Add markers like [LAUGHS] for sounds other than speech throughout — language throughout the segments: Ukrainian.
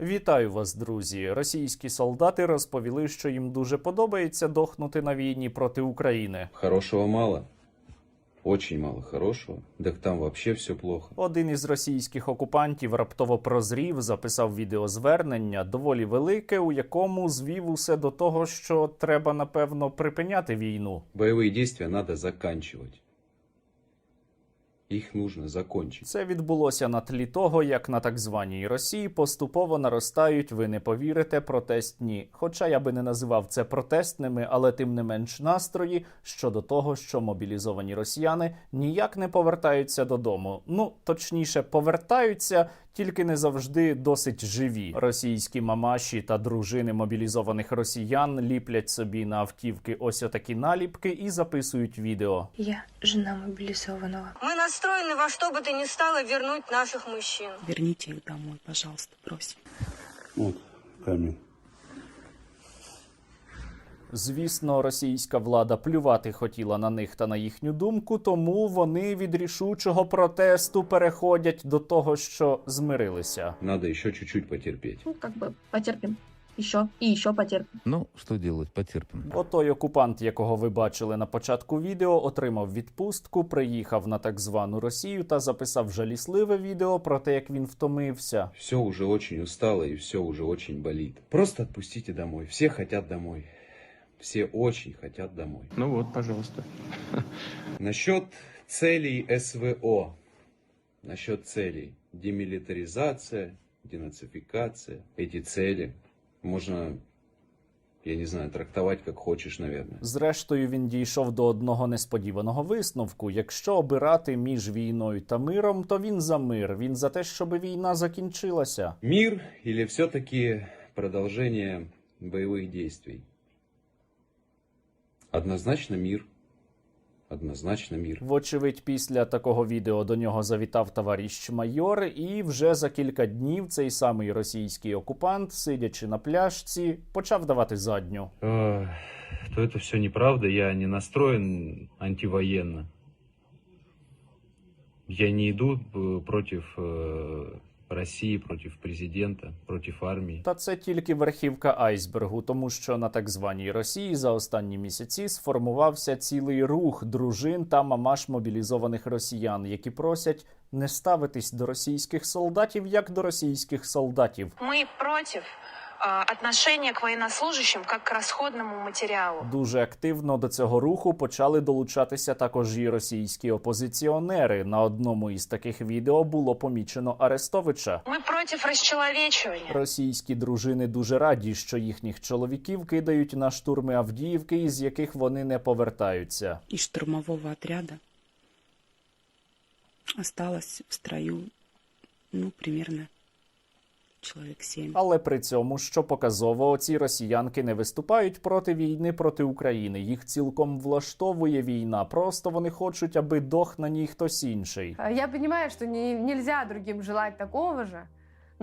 Вітаю вас, друзі. Російські солдати розповіли, що їм дуже подобається дохнути на війні проти України. Хорошего мало. Очень мало хорошего. Так там вообще все плохо. Один із російських окупантів раптово прозрів, записав відеозвернення доволі велике, у якому звів усе до того, що треба напевно припиняти війну. Боевые действия надо заканчивать. Их нужно закончить. Це відбулося на тлі того, як на так званій Росії поступово наростають, ви не повірите, протестні. Хоча я би не називав це протестними, але тим не менш настрої щодо того, що мобілізовані росіяни ніяк не повертаються додому. Ну точніше, повертаються. Тільки не завжди досить живі. Російські мамаші та дружини мобілізованих росіян ліплять собі на автівки ось отакі наліпки і записують відео. Я жена мобилизованного. Мы настроены во что бы то ни стало вернуть наших мужчин. Верните их домой, пожалуйста, просим. Вот камень. Звісно, російська влада плювати хотіла на них та на їхню думку, тому вони від рішучого протесту переходять до того, що змирилися. Надо еще чуть-чуть потерпеть. Ну, как бы потерпим. Еще и еще потерпим. Ну, что делать, потерпим. Отой окупант, якого ви бачили на початку відео, отримав відпустку, приїхав на так звану Росію та записав жалісливе відео про те, як він втомився. Все уже очень устало и все уже очень болит. Просто отпустите домой. Все хотят домой. Все очень хотят домой. Ну вот, пожалуйста. [LAUGHS] Насчет целей СВО. Насчет целей. Демилитаризация, денацификация. Эти цели можно, я не знаю, трактовать как хочешь, наверное. Зрештою, він дійшов до одного несподіваного висновку: якщо обирати між війною та миром, то він за мир. Він за те, щоб війна закінчилася. Мир или все-таки продолжение боевых действий? Однозначно мир. Однозначно мир. Вочевидь, після такого відео до нього завітав товариш майор, і вже за кілька днів цей самий російський окупант, сидячи на пляжці, почав давати задню. э, то это все неправда. Я не настроен антивоенно. Я не иду э, против проти президента, проти армії. Та це тільки верхівка айсбергу, тому що на так званій Росії за останні місяці сформувався цілий рух дружин та мамаш мобілізованих росіян, які просять не ставитись до російських солдатів як до російських солдатів. Ми против э, к военнослужащим как к расходному материалу. Дуже активно до цього руху почали долучатися також і російські опозиціонери. На одному із таких відео було помічено Арестовича. Мы против расчеловечивания. Російські дружини дуже раді, що їхніх чоловіків кидають на штурми Авдіївки, із яких вони не повертаються. Из штурмового отряда осталось в строю, ну, примерно человек сім, Але при цьому, що показово, ці росіянки не виступають проти війни проти України. Їх цілком влаштовує війна. Просто вони хочуть, аби дох на ній хтось інший. Я розумію, що не, нельзя другим желати такого же,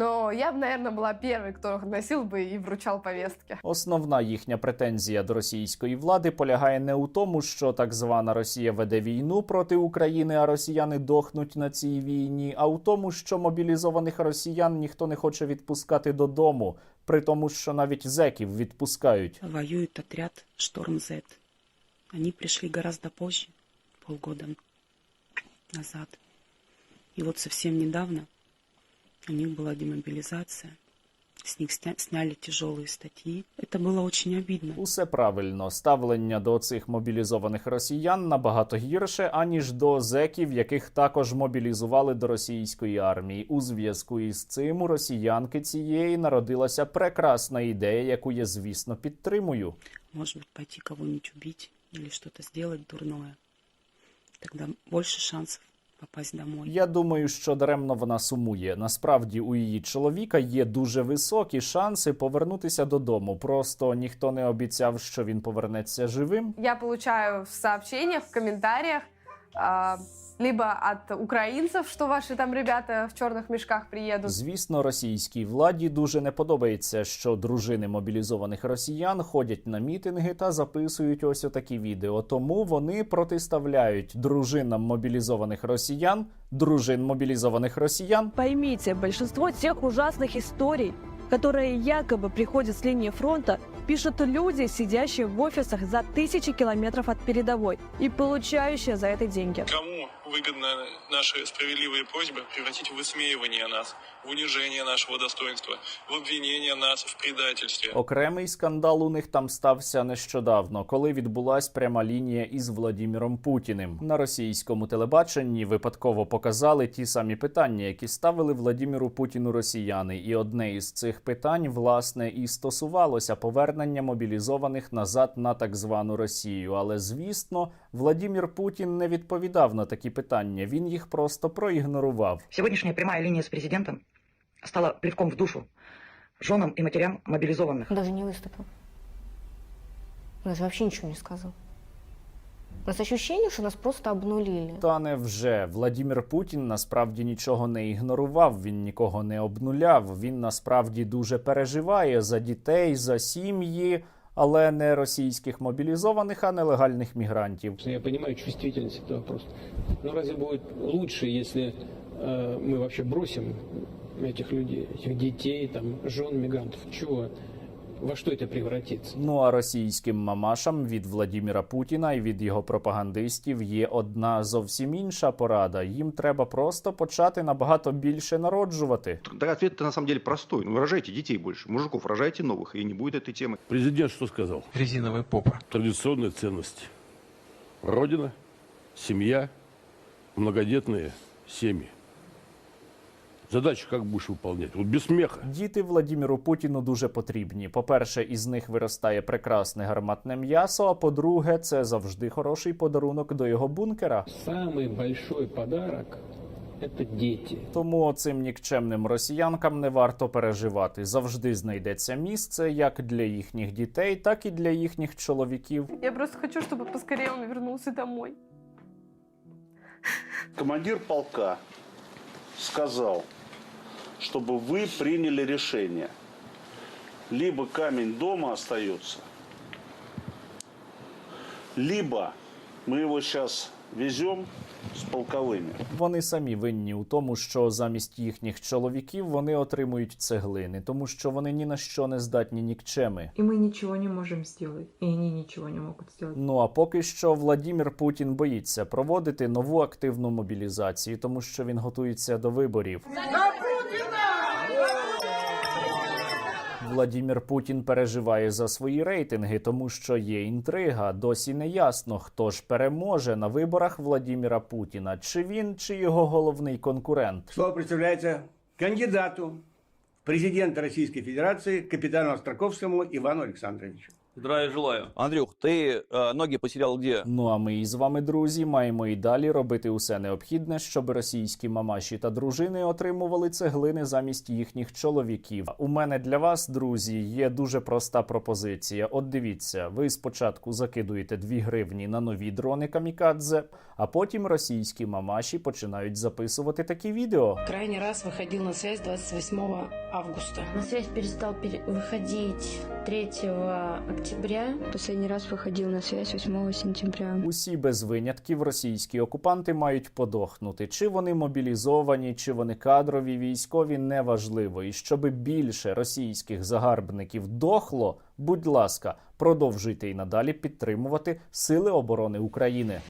но я бы, наверное, была первой, кто носил бы и вручал повестки. Основна їхня претензія до російської влади полягає не у тому, що так звана Росія веде війну проти України, а росіяни дохнуть на цій війні, а у тому, що мобілізованих росіян ніхто не хоче відпускати додому, при тому, що навіть зеків відпускають. Воюет отряд Шторм Z. Они пришли гораздо позже, полгода назад. И вот совсем недавно у них была демобилизация. С них сня- сняли тяжелые статьи. Это было очень обидно. Усе правильно. Ставлення до цих мобілізованих росіян набагато гірше, аніж до зеків, яких також мобілізували до російської армії. У зв'язку із цим у росіянки цієї народилася прекрасна ідея, яку я, звісно, підтримую. Может быть, пойти кого-нибудь убить или что-то сделать дурное. Тогда больше шансов попасть домой. Я думаю, що даремно вона сумує. Насправді у її чоловіка є дуже високі шанси повернутися додому. Просто ніхто не обіцяв, що він повернеться живим. Я получаю в сообщениях, в комментариях, а, либо от украинцев, что ваши там ребята в черных мешках приедут, Звісно, російській владі дуже не подобається, що дружини мобілізованих росіян ходять на мітинги та записують ось отакі відео. Тому вони протиставляють дружинам мобілізованих росіян, дружин мобілізованих росіян Поймите, большинство тех ужасных историй, которые якобы приходят с линии фронта, пишут люди, сидящие в офисах за тысячи километров от передовой и получающие за это деньги. Кому выгодно наши справедливые просьбы превратить в высмеивание нас, в унижение нашего достоинства, в обвинение нас в предательстве? Окремий скандал у них там стався нещодавно, коли відбулась пряма лінія із Владіміром Путіним. На російському телебаченні випадково показали ті самі питання, які ставили Владіміру Путіну росіяни. І одне із цих питань, власне, і стосувалося повернення мобілізованих назад на так звану Росію. Але звісно, Владімір Путін не відповідав на такі питання. Він їх просто проігнорував. Сегодняшняя прямая линия с президентом стала плевком в душу женам и матерям мобилизованных. Даже не выступил. Даже вообще ничего не сказал. У нас ощущение, что нас просто обнулили. Та невже Владімір Путін насправді нічого не ігнорував, він нікого не обнуляв. Він насправді дуже переживає за дітей, за сім'ї, але не російських мобілізованих, а нелегальних мігрантів. Я понимаю чувствительность этого вопроса. Но разве будет лучше, если э, мы вообще бросим этих людей, этих детей, там, жен мигрантов? Чего? Во что это превратится? Ну а російським мамашам від Владіміра Путіна і від його пропагандистів є одна зовсім інша порада. Їм треба просто почати набагато більше народжувати. Да, ответ-то на самом деле простой. Ну, рожайте детей больше. Мужиков рожайте новых, и не будет этой темы. Президент что сказал? Резиновая попа. Традиционные ценности. Родина, семья, многодетные семьи. Задачу как будешь выполнять? Вот без смеха. Діти Владіміру Путіну дуже потрібні. По-перше, із них виростає прекрасне гарматне м'ясо. А по-друге, це завжди хороший подарунок до його бункера. Самый большой подарок – это дети. Тому оцим нікчемним росіянкам не варто переживати. Завжди знайдеться місце як для їхніх дітей, так і для їхніх чоловіків. Я просто хочу, чтобы поскорее он вернулся домой. Командир полка сказал, чтобы вы приняли решение. Либо камень дома остается, либо мы его сейчас везем с полковими. Вони самі винні у тому, що замість їхніх чоловіків вони отримують цеглини, тому що вони ні на що не здатні нікчеми. І ми нічого не можемо зробити, і они нічого не можуть зробити. Ну а поки що Владімір Путін боїться проводити нову активну мобілізацію, тому що він готується до виборів. Владімір Путін переживає за свої рейтинги, тому що є інтрига. Досі не ясно, хто ж переможе на виборах Владіміра Путіна, чи він, чи його головний конкурент. Слово представляється кандидату президента Російської Федерації капітану Остраковському Івану Александровичу. Здравия желаю. Андрюх, ты ноги потерял где? Ну а ми із вами, друзі, маємо і далі робити усе необхідне, щоб російські мамаші та дружини отримували цеглини замість їхніх чоловіків. У мене для вас, друзі, є дуже проста пропозиція. От дивіться, ви спочатку закидуєте 2 гривні на нові дрони камікадзе, а потім російські мамаші починають записувати такі відео. Крайний раз выходил на связь 28 августа. На связь перестал выходить 3 октября. Последний раз выходил на связь 8 сентября. Усі без винятків російські окупанти мають подохнути. Чи вони мобілізовані, чи вони кадрові, військові неважливо. І щоби більше російських загарбників дохло, будь ласка, продовжуйте і надалі підтримувати Сили оборони України.